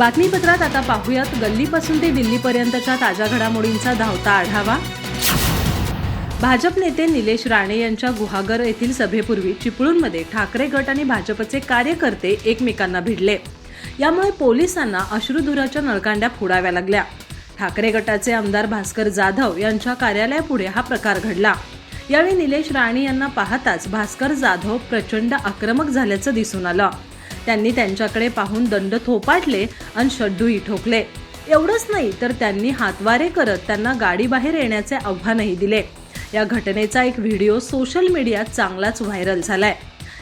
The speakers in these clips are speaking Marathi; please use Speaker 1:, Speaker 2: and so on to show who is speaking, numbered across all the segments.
Speaker 1: बातमीपत्रात आता पाहूयात गल्लीपासून ते दिल्लीपर्यंतच्या ताज्या घडामोडींचा धावता आढावा. भाजप नेते निलेश राणे यांच्या गुहागर येथील सभेपूर्वी चिपळूणमध्ये ठाकरे गट आणि भाजपचे कार्यकर्ते एकमेकांना भिडले. यामुळे पोलिसांना अश्रुधुराच्या नळकांड्या फोडाव्या लागल्या. ठाकरे गटाचे आमदार भास्कर जाधव यांच्या कार्यालयापुढे हा प्रकार घडला. यावेळी निलेश राणे यांना पाहताच भास्कर जाधव प्रचंड आक्रमक झाल्याचं दिसून आलं. त्यांनी त्यांच्याकडे पाहून दंड थोपाटले आणि शड्डूही ठोकले. एवढंच नाही तर त्यांनी हातवारे करत त्यांना गाडीबाहेर येण्याचे आव्हानही दिले. या घटनेचा एक व्हिडिओ सोशल मीडियात चांगलाच व्हायरल झालाय.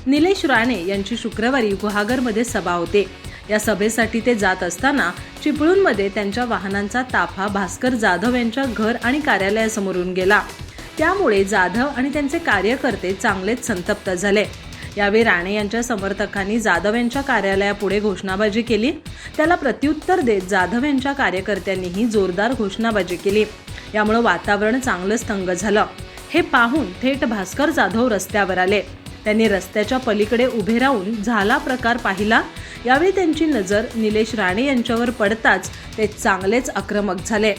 Speaker 1: निलेश राणे यांची शुक्रवारी गुहागरमध्ये सभा होते. या सभेसाठी ते जात असताना चिपळूणमध्ये त्यांच्या वाहनांचा ताफा भास्कर जाधव यांच्या घर आणि कार्यालयासमोरून गेला. त्यामुळे जाधव आणि त्यांचे कार्यकर्ते चांगलेच संतप्त झाले. यावेळी राणे यांच्या समर्थकांनी जाधव यांच्या कार्यालयापुढे घोषणाबाजी केली. त्याला प्रत्युत्तर देत जाधव यांच्या कार्यकर्त्यांनीही जोरदार घोषणाबाजी केली. यामुळे वातावरण चांगलंच तंग झालं. हे पाहून थेट भास्कर जाधव रस्त्यावर आले. त्यांनी रस्त्याच्या पलीकडे उभे राहून झाला प्रकार पाहिला. यावेळी त्यांची नजर निलेश राणे यांच्यावर पडताच ते चांगलेच आक्रमक झाले.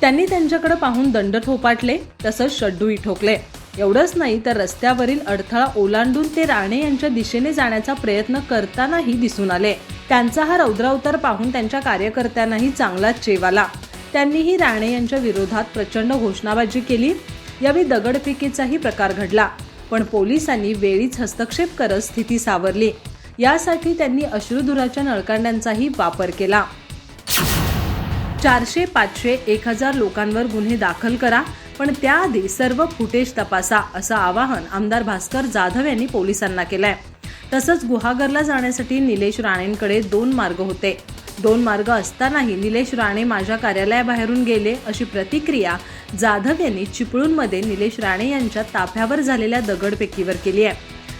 Speaker 1: त्यांनी त्यांच्याकडे पाहून दंड थोपाटले तसंच शड्डूही ठोकले. एवढंच नाही तर रस्त्यावरील अडथळा ओलांडून ते राणे यांच्या दिशेने जाण्याचा प्रयत्न करतानाही दिसून आले. त्यांचा हा रौद्रावतार पाहून त्यांच्या कार्यकर्त्यांनाही चांगलाच चेव आला. त्यांनीही राणे यांच्या विरोधात प्रचंड घोषणाबाजी केली. यावेळी दगडफेकीचाही प्रकार घडला. पण पोलिसांनी वेळीच हस्तक्षेप करत स्थिती सावरली. यासाठी त्यांनी अश्रुधुराच्या नळकांड्यांचाही वापर केला. चारशे पाचशे एक हजार लोकांवर गुन्हे दाखल करा पण त्याआधी सर्व फुटेज तपासा असं आवाहन आमदार भास्कर जाधव यांनी पोलिसांना केलंय. तसंच गुहागरला जाण्यासाठी निलेश राणेंकडे दोन मार्ग होते. दोन मार्ग असतानाही निलेश राणे माझ्या कार्यालयाबाहेरून गेले अशी प्रतिक्रिया जाधव यांनी चिपळूणमध्ये निलेश राणे यांच्या ताफ्यावर झालेल्या दगडफेकीवर केली आहे.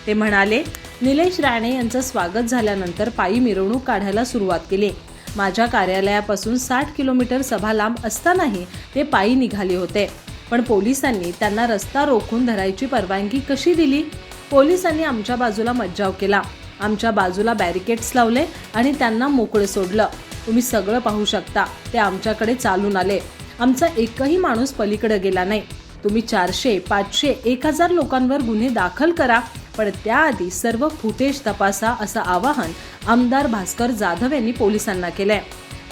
Speaker 1: ते म्हणाले निलेश राणे यांचं स्वागत झाल्यानंतर पायी मिरवणूक काढायला सुरुवात केली. माझ्या कार्यालयापासून साठ किलोमीटर सभा लांब असतानाही ते पायी निघाले होते. पण पोलिसांनी त्यांना रस्ता रोखून धरायची परवानगी कशी दिली? पोलिसांनी आमच्या बाजूला मज्जाव केला. आमच्या बाजूला बॅरिकेड्स लावले आणि त्यांना मोकळे सोडलं. तुम्ही सगळं पाहू शकता. ते आमच्याकडे चालून आले. आमचा एकही माणूस पलीकडे गेला नाही. तुम्ही चारशे पाचशे एक हजार लोकांवर गुन्हे दाखल करा. पण त्याआधी सर्व फुटेज तपासा असं आवाहन आमदार भास्कर जाधव यांनी पोलिसांना केलंय.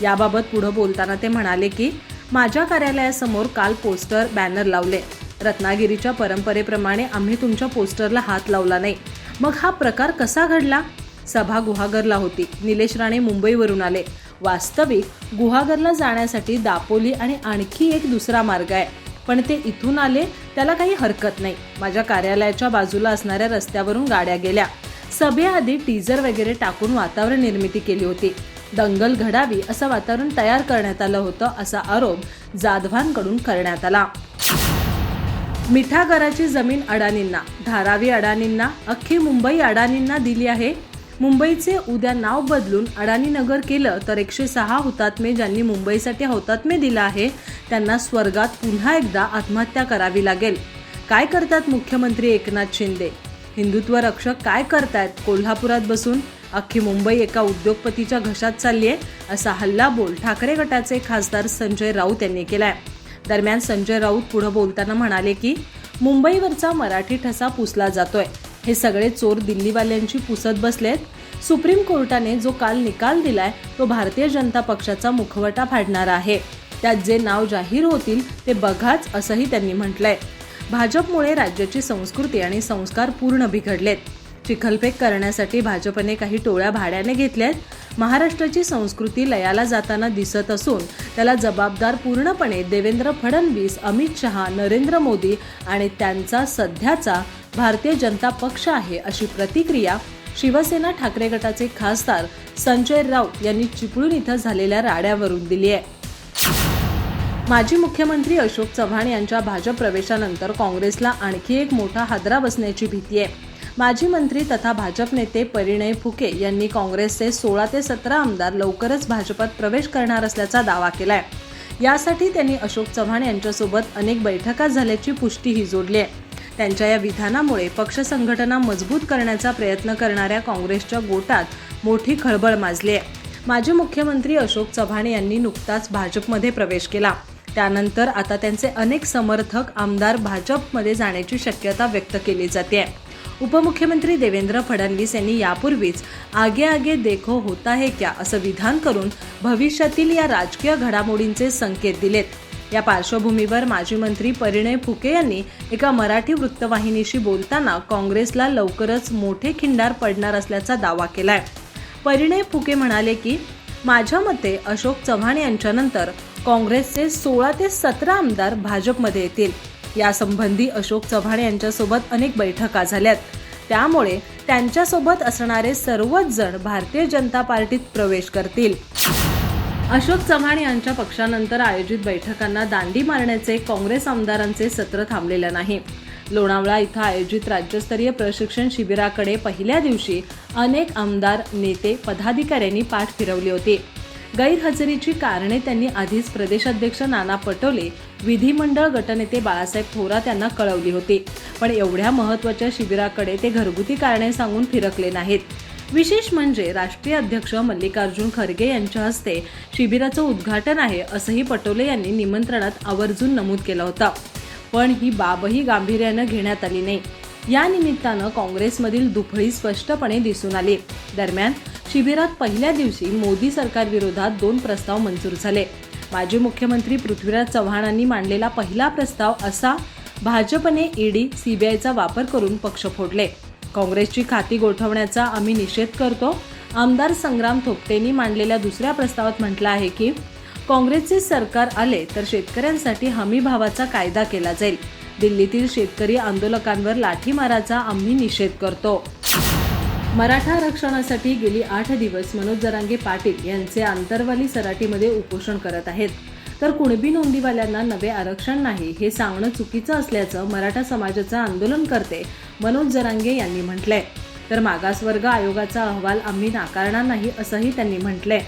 Speaker 1: याबाबत पुढे बोलताना ते म्हणाले की माझ्या कार्यालयासमोर काल पोस्टर बॅनर लावले. रत्नागिरीच्या परंपरेप्रमाणे आम्ही तुमच्या पोस्टरला हात लावला नाही. मग हा प्रकार कसा घडला? सभा गुहागरला होती. निलेश राणे मुंबईवरून आले. वास्तविक गुहागरला जाण्यासाठी दापोली आणि आणखी एक दुसरा मार्ग आहे. पण ते इथून आले त्याला काही हरकत नाही. माझ्या कार्यालयाच्या बाजूला असणाऱ्या रस्त्यावरून गाड्या गेल्या. सभेआधी टीजर वगैरे टाकून वातावरण निर्मिती केली होती. दंगल घडावी असं वातावरण तयार करण्यात आलं होतं असा आरोप जाधवांकडून करण्यात आला. मिठागराची जमीन अडाणींना धारावी अडाणींना अख्खी मुंबई अडाणींना दिली आहे. मुंबईचे उद्या नाव बदलून अडाणी नगर केलं तर एकशे सहा हुतात्मे ज्यांनी मुंबईसाठी हौतात्म्य दिलं आहे त्यांना स्वर्गात पुन्हा एकदा आत्महत्या करावी लागेल. काय करतात मुख्यमंत्री एकनाथ शिंदे? हिंदुत्व रक्षक काय करतायत? कोल्हापुरात बसून अख्खी मुंबई एका उद्योगपतीच्या घशात चालली आहे असा हल्लाबोल ठाकरे गटाचे खासदार संजय राऊत यांनी केलाय. दरम्यान संजय राऊत पुढे बोलताना म्हणाले की मुंबईवरचा मराठी ठसा पुसला जातोय. हे सगळे चोर दिल्लीवाल्यांची पुसत बसलेत. सुप्रीम कोर्टाने जो काल निकाल दिलाय तो भारतीय जनता पक्षाचा मुखवटा फाडणारा आहे. त्यात जे नाव जाहीर होतील ते बघाच असंही त्यांनी म्हटलंय. भाजपमुळे राज्याची संस्कृती आणि संस्कार पूर्ण बिघडलेत. चिखलफेक करण्यासाठी भाजपने काही टोळ्या भाड्याने घेतल्यात. महाराष्ट्राची संस्कृती लयाला जाताना दिसत असून त्याला जबाबदार पूर्णपणे देवेंद्र फडणवीस अमित शहा नरेंद्र मोदी आणि त्यांचा सध्याचा भारतीय जनता पक्ष आहे अशी प्रतिक्रिया शिवसेना ठाकरे गटाचे खासदार संजय राऊत यांनी चिपळूण इथं झालेल्या राड्यावरून दिली आहे. माजी मुख्यमंत्री अशोक चव्हाण यांच्या भाजप प्रवेशानंतर काँग्रेसला आणखी एक मोठा हादरा बसण्याची भीती आहे. माजी मंत्री तथा भाजप नेते परिणय फुके यांनी काँग्रेसचे सोळा ते सतरा आमदार लवकरच भाजपात प्रवेश करणार असल्याचा दावा केलाय. यासाठी त्यांनी अशोक चव्हाण यांच्यासोबत अनेक बैठका झाल्याची पुष्टीही जोडली आहे. त्यांच्या या विधानामुळे पक्ष संघटना मजबूत करण्याचा प्रयत्न करणाऱ्या काँग्रेसच्या गोटात मोठी खळबळ माजली आहे. माजी मुख्यमंत्री अशोक चव्हाण यांनी नुकताच भाजपमध्ये प्रवेश केला. त्यानंतर आता त्यांचे अनेक समर्थक आमदार भाजपमध्ये जाण्याची शक्यता व्यक्त केली जाते. उपमुख्यमंत्री देवेंद्र फडणवीस यांनी यापूर्वीच आगे आगे देखो होता है क्या असं विधान करून भविष्यातील या राजकीय घडामोडींचे संकेत दिलेत. या पार्श्वभूमीवर माजी मंत्री परिणय फुके यांनी एका मराठी वृत्तवाहिनीशी बोलताना काँग्रेसला लवकरच मोठे खिंडार पडणार असल्याचा दावा केलाय. परिणय फुके म्हणाले की माझ्या मते अशोक चव्हाण यांच्यानंतर काँग्रेसचे सोळा ते सतरा आमदार भाजपमध्ये येतील. यासंबंधी अशोक चव्हाण यांच्यासोबत अनेक बैठका झाल्यात. त्यामुळे त्यांच्यासोबत असणारे सर्वच जण भारतीय जनता पार्टीत प्रवेश करतील. अशोक चव्हाण यांच्या पक्षानंतर आयोजित बैठकांना दांडी मारण्याचे काँग्रेस आमदारांचे सत्र थांबलेलं नाही. लोणावळा इथं आयोजित राज्यस्तरीय प्रशिक्षण शिबिराकडे पहिल्या दिवशी अनेक आमदार नेते पदाधिकाऱ्यांनी पाठ फिरवली होती. गैरहजेरीची कारणे त्यांनी आधीच प्रदेशाध्यक्ष नाना पटोले विधिमंडळ गटनेते बाळासाहेब थोरात यांना कळवली होती. पण एवढ्या महत्त्वाच्या शिबिराकडे ते घरगुती कारणे सांगून फिरकले नाहीत. विशेष म्हणजे राष्ट्रीय अध्यक्ष मल्लिकार्जुन खरगे यांच्या हस्ते शिबिराचं उद्घाटन आहे असंही पटोले यांनी निमंत्रणात आवर्जून नमूद केलं होतं. पण ही बाबही गांभीर्यानं घेण्यात आली नाही. या निमित्तानं काँग्रेसमधील दुफळी स्पष्टपणे दिसून आली. दरम्यान शिबिरात पहिल्या दिवशी मोदी सरकारविरोधात दोन प्रस्ताव मंजूर झाले. माजी मुख्यमंत्री पृथ्वीराज चव्हाणांनी मांडलेला पहिला प्रस्ताव असा भाजपने ईडी सीबीआयचा वापर करून पक्ष फोडले. काँग्रेसची खाती गोठवण्याचा आम्ही निषेध करतो. आमदार संग्राम थोपटेंनी मांडलेल्या दुसऱ्या प्रस्तावात म्हटलं आहे की काँग्रेसचे सरकार आले तर शेतकऱ्यांसाठी हमी भावाचा कायदा केला जाईल. दिल्लीतील शेतकरी आंदोलकांवर लाठीमाराचा आम्ही निषेध करतो. मराठा आरक्षणासाठी गेली आठ दिवस मनोज जरांगे पाटील यांचे आंतरवाली सराटीमध्ये उपोषण करत आहेत. तर कुणबी नोंदीवाल्यांना नवे आरक्षण नाही हे सांगणं चुकीचं असल्याचं मराठा समाजाचं आंदोलन करते मनोज जरांगे यांनी म्हटलंय. तर मागासवर्ग आयोगाचा अहवाल आम्ही नाकारणार नाही असंही त्यांनी म्हटलंय.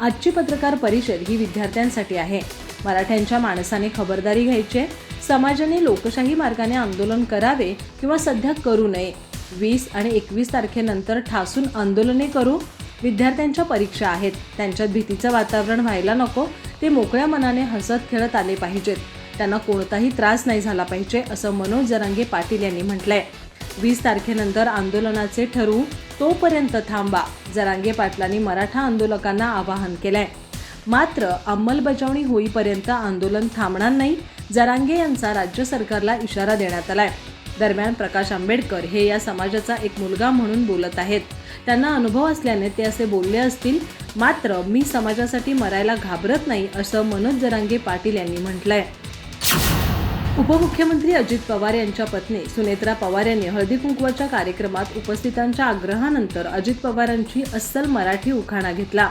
Speaker 1: आजची पत्रकार परिषद ही विद्यार्थ्यांसाठी आहे. मराठ्यांच्या माणसाने खबरदारी घ्यायची समाजाने लोकशाही मार्गाने आंदोलन करावे किंवा सध्या करू नये. वीस आणि एकवीस तारखेनंतर ठासून आंदोलने करू. विद्यार्थ्यांच्या परीक्षा आहेत. त्यांच्यात भीतीचं वातावरण व्हायला नको. ते मोकळ्या मनाने हसत खेळत आले पाहिजेत. त्यांना कोणताही त्रास नाही झाला पाहिजे असं मनोज जरांगे पाटील यांनी म्हटलंय. वीस तारखेनंतर आंदोलनाचे ठरवू तोपर्यंत थांबा जरांगे पाटलांनी मराठा आंदोलकांना आवाहन केलंय. मात्र अंमलबजावणी होईपर्यंत आंदोलन थांबणार नाही जरांगे यांचा राज्य सरकारला इशारा देण्यात आलाय. दरम्यान प्रकाश आंबेडकर हे या समाजाचा एक मुलगा म्हणून बोलत आहेत. त्यांना अनुभव असल्याने ते असे बोलले असतील मात्र मी समाजासाठी मरायला घाबरत नाही असं मनोज जरांगे पाटील यांनी म्हटलंय. उपमुख्यमंत्री अजित पवार यांच्या पत्नी सुनेत्रा पवार यांनी हळदी कुंकवाच्या कार्यक्रमात उपस्थितांच्या आग्रहानंतर अजित पवारांची अस्सल मराठी उखाणा घेतला.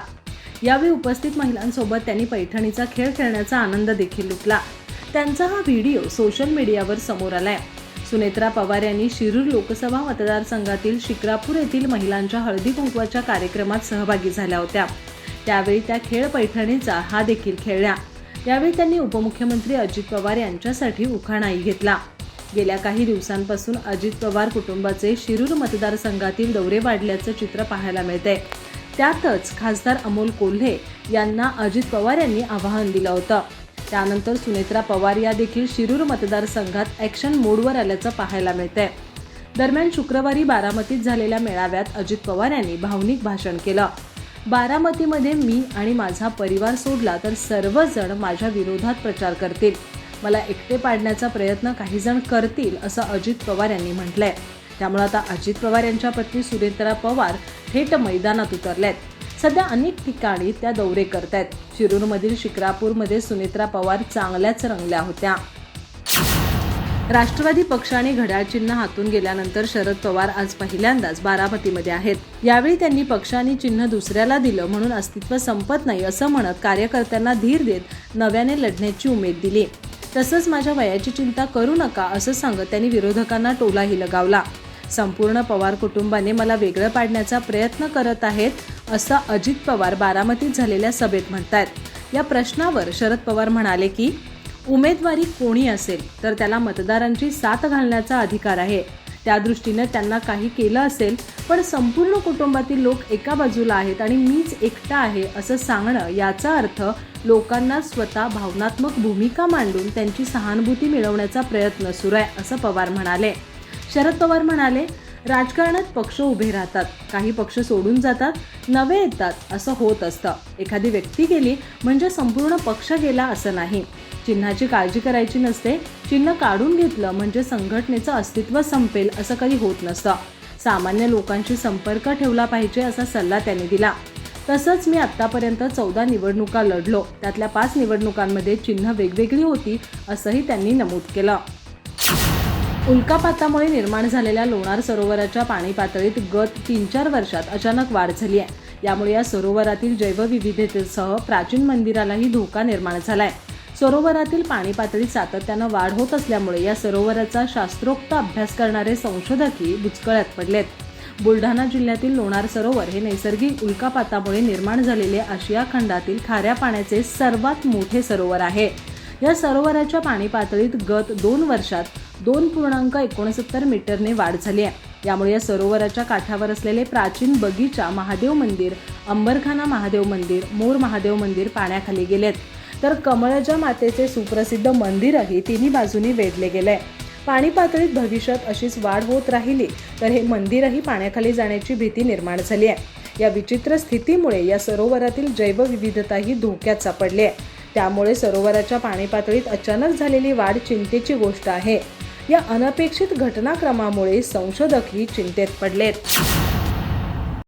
Speaker 1: यावेळी उपस्थित महिलांसोबत त्यांनी पैठणीचा खेळ खेळण्याचा आनंद देखील लुटला. त्यांचा हा व्हिडिओ सोशल मीडियावर समोर आलाय. सुनेत्रा पवार यांनी शिरूर लोकसभा मतदारसंघातील शिक्रापूर येथील महिलांच्या हळदी कुंकवाच्या कार्यक्रमात सहभागी झाल्या होत्या. त्यावेळी त्या खेळ पैठणीचा हा देखील खेळल्या. यावेळी त्यांनी उपमुख्यमंत्री अजित पवार यांच्यासाठी उखाणाही घेतला. गेल्या काही दिवसांपासून अजित पवार कुटुंबाचे शिरूर मतदारसंघातील दौरे वाढल्याचं चित्र पाहायला मिळतंय. त्यातच खासदार अमोल कोल्हे यांना अजित पवार यांनी आवाहन दिलं होतं. त्यानंतर सुनेत्रा पवार या देखील शिरूर मतदारसंघात ॲक्शन मोडवर आल्याचं पाहायला मिळतंय. दरम्यान शुक्रवारी बारामतीत झालेल्या मेळाव्यात अजित पवार यांनी भावनिक भाषण केलं. बारामतीमध्ये मी आणि माझा परिवार सोडला तर सर्वजण माझ्या विरोधात प्रचार करतील. मला एकटे पाडण्याचा प्रयत्न काही जण करतील असं अजित पवार यांनी म्हटलं आहे त्यामुळे आता अजित पवार यांच्या पत्नी सुरेंद्रा पवार थेट मैदानात उतरल्यात सध्या अनेक ठिकाणी त्या दौरे करतायत. शिरूरमधील शिक्रापूरमध्ये सुनेत्रा पवार चांगल्याच रंगल्या होत्या. राष्ट्रवादी पक्षाने घड्याळ चिन्ह हातून गेल्यानंतर शरद पवार आज पहिल्यांदाच बारामतीमध्ये आहेत. यावेळी त्यांनी पक्षाने चिन्ह दुसऱ्याला दिलं म्हणून अस्तित्व संपत नाही असं म्हणत कार्यकर्त्यांना धीर देत नव्याने लढण्याची उमेद दिली. तसंच माझ्या वयाची चिंता करू नका असं सांगत त्यांनी विरोधकांना टोलाही लगावला. संपूर्ण पवार कुटुंबाने मला वेगळं पाडण्याचा प्रयत्न करत आहेत असं अजित पवार बारामतीत झालेल्या सभेत म्हणतायत. या प्रश्नावर शरद पवार म्हणाले की उमेदवारी कोणी असेल तर त्याला मतदारांची साथ घालण्याचा अधिकार आहे. त्या दृष्टीने त्यांना काही केलं असेल पण संपूर्ण कुटुंबातील लोक एका बाजूला आहेत आणि मीच एकटा आहे असं सांगणं याचा अर्थ लोकांना स्वतः भावनात्मक भूमिका मांडून त्यांची सहानुभूती मिळवण्याचा प्रयत्न सुरू आहे असं पवार म्हणाले. शरद पवार म्हणाले राजकारणात पक्ष उभे राहतात काही पक्ष सोडून जातात नवे येतात असं होत असतं. एखादी व्यक्ती गेली म्हणजे संपूर्ण पक्ष गेला असं नाही. चिन्हाची काळजी करायची नसते चिन्ह काढून घेतलं म्हणजे संघटनेचं अस्तित्व संपेल असं कधी होत नसतं. सामान्य लोकांशी संपर्क ठेवला पाहिजे असा सल्ला त्यांनी दिला. तसंच मी आत्तापर्यंत चौदा निवडणुका लढलो. त्यातल्या पाच निवडणुकांमध्ये चिन्ह वेगवेगळी होती असंही त्यांनी नमूद केलं. उल्कापातामुळे निर्माण झालेल्या लोणार सरोवराच्या पाणी पातळीत गत तीन चार वर्षात अचानक वाढ झाली आहे. यामुळे या सरोवरातील जैवविविधतेसह प्राचीन मंदिरालाही धोका निर्माण झाला आहे सरोवरातील पाणी पातळीत सातत्यानं वाढ होत असल्यामुळे या सरोवराचा शास्त्रोक्त अभ्यास करणारे संशोधकही बुचकळ्यात पडलेत. बुलढाणा जिल्ह्यातील लोणार सरोवर हे नैसर्गिक उल्कापातामुळे निर्माण झालेले आशिया खंडातील खाऱ्या पाण्याचे सर्वात मोठे सरोवर आहे. या सरोवराच्या पाणी पातळीत गत दोन वर्षात दोन पूर्णांक एकोणसत्तर मीटरने वाढ झाली आहे. यामुळे या सरोवराच्या काठावर असलेले प्राचीन बगीचा महादेव मंदिर अंबरखाना महादेव मंदिर मोर महादेव मंदिर पाण्याखाली गेलेत. तर कमळजा मातेचे सुप्रसिद्ध मंदिरही तिन्ही बाजूनी वेढले गेलंय पाणी पातळीत भविष्यात अशीच वाढ होत राहिली तर हे मंदिरही पाण्याखाली जाण्याची भीती निर्माण झाली आहे. या विचित्र स्थितीमुळे या सरोवरातील जैवविविधताही धोक्यात सापडली आहे. त्यामुळे सरोवराच्या पाणी पातळीत अचानक झालेली वाढ चिंतेची गोष्ट आहे. या अनपेक्षित घटनाक्रमामुळे संशोधकही चिंतेत पडलेत.